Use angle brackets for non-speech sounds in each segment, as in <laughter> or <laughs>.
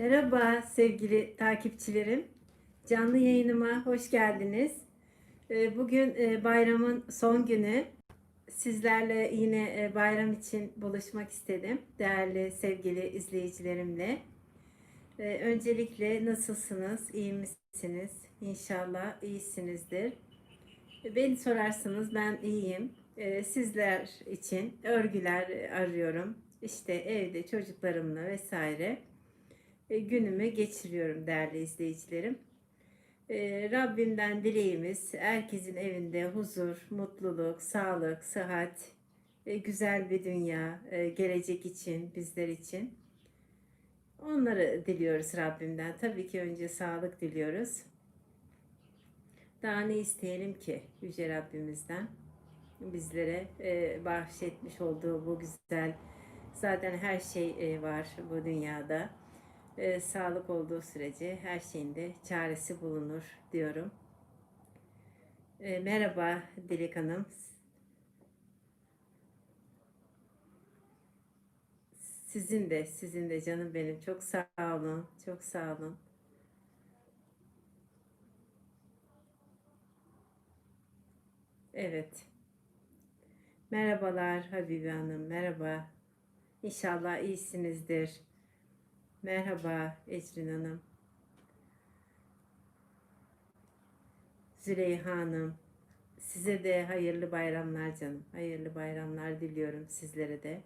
Merhaba sevgili takipçilerim. Canlı yayınıma hoş geldiniz. Ee, Bugün e, bayramın son günü. Sizlerle yine e, bayram için buluşmak istedim. Değerli sevgili izleyicilerimle. Ee, Öncelikle nasılsınız? İyi misiniz? İnşallah iyisinizdir. Beni sorarsanız ben iyiyim. Ee, Sizler için örgüler arıyorum. İşte evde çocuklarımla vesaire e, günümü geçiriyorum değerli izleyicilerim. E, Rabbimden dileğimiz herkesin evinde huzur, mutluluk, sağlık, sıhhat, e, güzel bir dünya, e, gelecek için, bizler için. Onları diliyoruz Rabbimden. Tabii ki önce sağlık diliyoruz. Daha ne isteyelim ki Yüce Rabbimizden? Bizlere e, bahşetmiş olduğu bu güzel, zaten her şey e, var bu dünyada e, sağlık olduğu sürece her şeyin de çaresi bulunur diyorum. E, merhaba Dilek Hanım. Sizin de, sizin de canım benim. Çok sağ olun, çok sağ olun. Evet. Merhabalar Habibe Hanım, merhaba. İnşallah iyisinizdir. Merhaba Ecrin Hanım. Züleyha Hanım. Size de hayırlı bayramlar canım. Hayırlı bayramlar diliyorum sizlere de.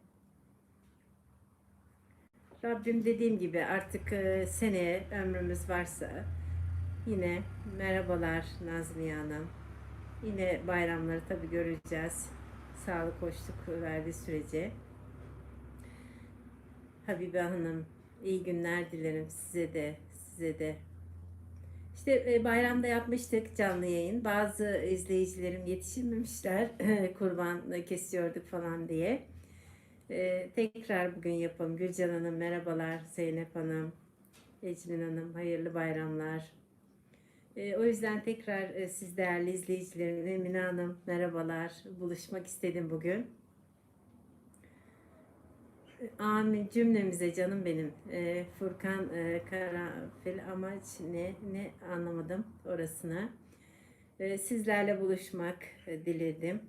Rabbim dediğim gibi artık e, seneye ömrümüz varsa yine merhabalar Nazmiye Hanım. Yine bayramları tabii göreceğiz. Sağlık, hoşluk verdiği sürece. Habibe Hanım, iyi günler dilerim size de, size de. İşte e, bayramda yapmıştık canlı yayın. Bazı izleyicilerim yetişememişler. <laughs> Kurban kesiyorduk falan diye. E, tekrar bugün yapalım. Gülcan Hanım merhabalar. Zeynep Hanım, Ecrin Hanım hayırlı bayramlar. E, o yüzden tekrar e, siz değerli izleyicilerim, Emine Hanım merhabalar. Buluşmak istedim bugün. Amin cümlemize canım benim. Ee, Furkan e, Karafil amaç ne ne anlamadım orasını. Ee, sizlerle buluşmak e, diledim.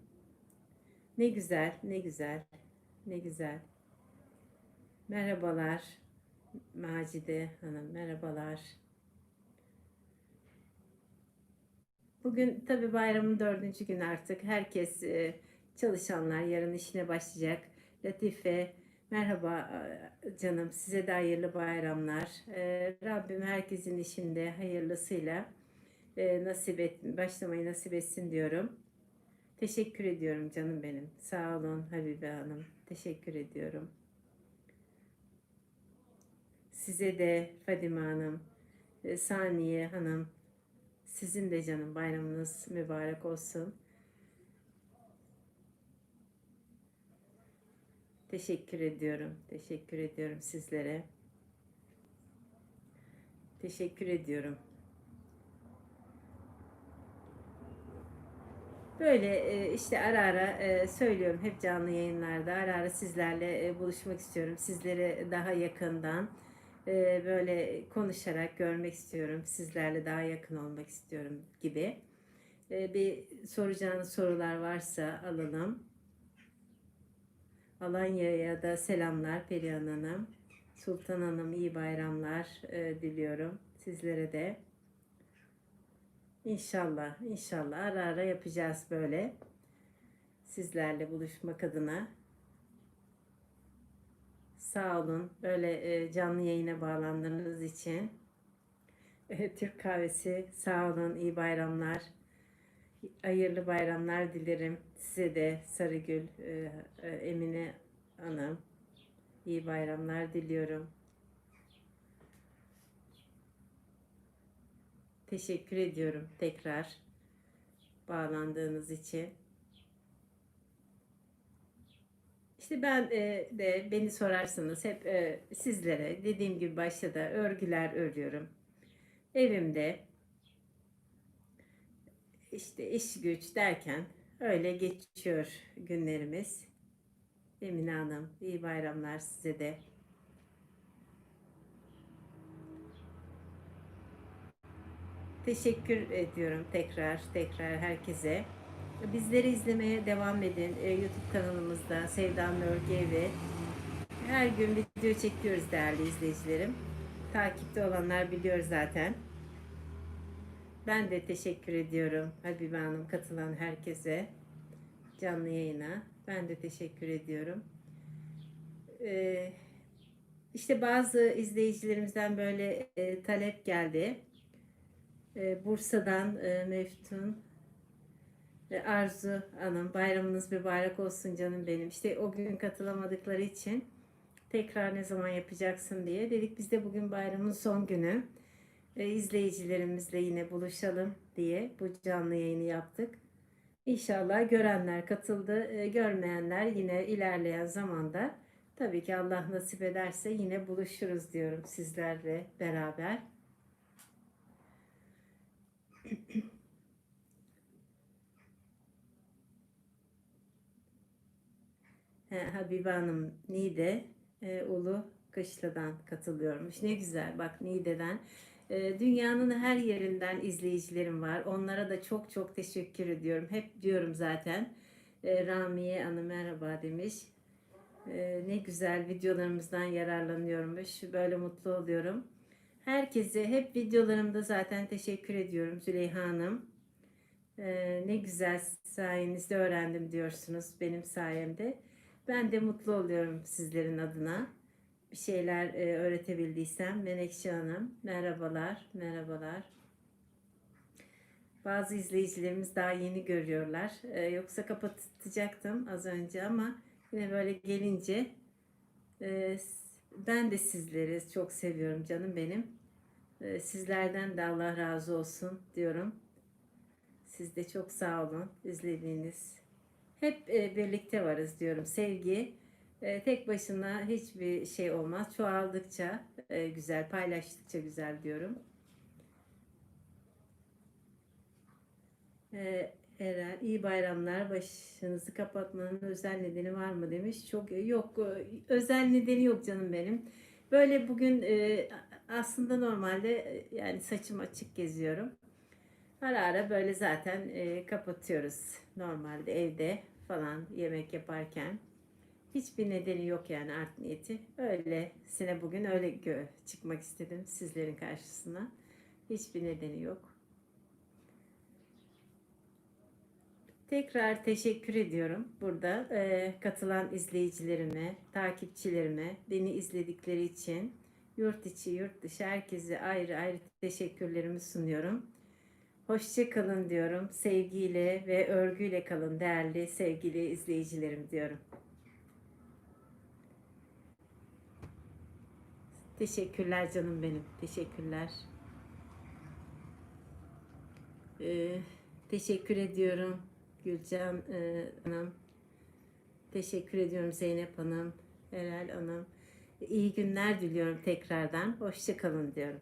Ne güzel, ne güzel, ne güzel. Merhabalar Macide Hanım, merhabalar. Bugün tabi bayramın dördüncü gün artık. Herkes e, çalışanlar yarın işine başlayacak. Latife, Merhaba e, canım, size de hayırlı bayramlar. Ee, Rabbim herkesin işinde hayırlısıyla e, nasip et, başlamayı nasip etsin diyorum. Teşekkür ediyorum canım benim. Sağ olun Habibe Hanım. Teşekkür ediyorum. Size de Fadime Hanım, e, Saniye Hanım, sizin de canım bayramınız mübarek olsun. Teşekkür ediyorum. Teşekkür ediyorum sizlere. Teşekkür ediyorum. Böyle e, işte ara ara e, söylüyorum hep canlı yayınlarda ara ara sizlerle e, buluşmak istiyorum. Sizleri daha yakından böyle konuşarak görmek istiyorum. Sizlerle daha yakın olmak istiyorum gibi. Bir soracağınız sorular varsa alalım. Alanya'ya da selamlar Perihan Hanım. Sultan Hanım iyi bayramlar e, diliyorum sizlere de. İnşallah, inşallah ara ara yapacağız böyle. Sizlerle buluşmak adına. Sağ olun böyle e, canlı yayına bağlandığınız için. E, Türk kahvesi sağ olun iyi bayramlar. Hayırlı bayramlar dilerim. Size de Sarıgül, e, e, Emine Hanım. iyi bayramlar diliyorum. Teşekkür ediyorum tekrar bağlandığınız için. İşte ben e, de beni sorarsanız hep sizlere dediğim gibi başta da örgüler örüyorum. Evimde işte iş güç derken öyle geçiyor günlerimiz. Emine Hanım iyi bayramlar size de. Teşekkür ediyorum tekrar tekrar herkese. Bizleri izlemeye devam edin. E, YouTube kanalımızda Sevdan Nörgevi. Her gün video çekiyoruz değerli izleyicilerim. Takipte olanlar biliyor zaten. Ben de teşekkür ediyorum Habibe Hanım katılan herkese canlı yayına. Ben de teşekkür ediyorum. Ee, işte bazı izleyicilerimizden böyle e, talep geldi. Ee, Bursa'dan e, Meftun e, Arzu Hanım bayramınız mübarek olsun canım benim. İşte o gün katılamadıkları için tekrar ne zaman yapacaksın diye dedik biz de bugün bayramın son günü e, izleyicilerimizle yine buluşalım diye bu canlı yayını yaptık. İnşallah görenler katıldı, e, görmeyenler yine ilerleyen zamanda tabii ki Allah nasip ederse yine buluşuruz diyorum sizlerle beraber. <clears throat> Habibe Hanım Nide e, Ulu Kışla'dan katılıyormuş. Ne güzel bak Nide'den. E, dünyanın her yerinden izleyicilerim var. Onlara da çok çok teşekkür ediyorum. Hep diyorum zaten. E, Ramiye Hanım merhaba demiş. E, ne güzel videolarımızdan yararlanıyormuş. Böyle mutlu oluyorum. Herkese hep videolarımda zaten teşekkür ediyorum Züleyha Hanım. Ne güzel sayenizde öğrendim diyorsunuz benim sayemde. Ben de mutlu oluyorum sizlerin adına. Bir şeyler e, öğretebildiysem. Menekşe Hanım, merhabalar, merhabalar. Bazı izleyicilerimiz daha yeni görüyorlar. E, yoksa kapatacaktım az önce ama yine böyle gelince e, ben de sizleri çok seviyorum canım benim. E, sizlerden de Allah razı olsun diyorum. Siz de çok sağ olun izlediğiniz hep e, birlikte varız diyorum. Sevgi e, tek başına hiçbir şey olmaz. Çoğaldıkça e, güzel, paylaştıkça güzel diyorum. E, Eren, iyi bayramlar. Başınızı kapatmanın özel nedeni var mı demiş. Çok yok. e, Özel nedeni yok canım benim. Böyle bugün e, aslında normalde e, yani saçım açık geziyorum. Ara ara böyle zaten e, kapatıyoruz normalde evde falan yemek yaparken. Hiçbir nedeni yok yani art niyeti. Öylesine bugün öyle çıkmak istedim sizlerin karşısına. Hiçbir nedeni yok. Tekrar teşekkür ediyorum burada e, katılan izleyicilerime, takipçilerime, beni izledikleri için yurt içi, yurt dışı herkese ayrı ayrı teşekkürlerimi sunuyorum. Hoşça kalın diyorum. Sevgiyle ve örgüyle kalın değerli sevgili izleyicilerim diyorum. Teşekkürler canım benim. Teşekkürler. Ee, teşekkür ediyorum Gülcan e, Hanım. Teşekkür ediyorum Zeynep Hanım, Helal Hanım. İyi günler diliyorum tekrardan. Hoşça kalın diyorum.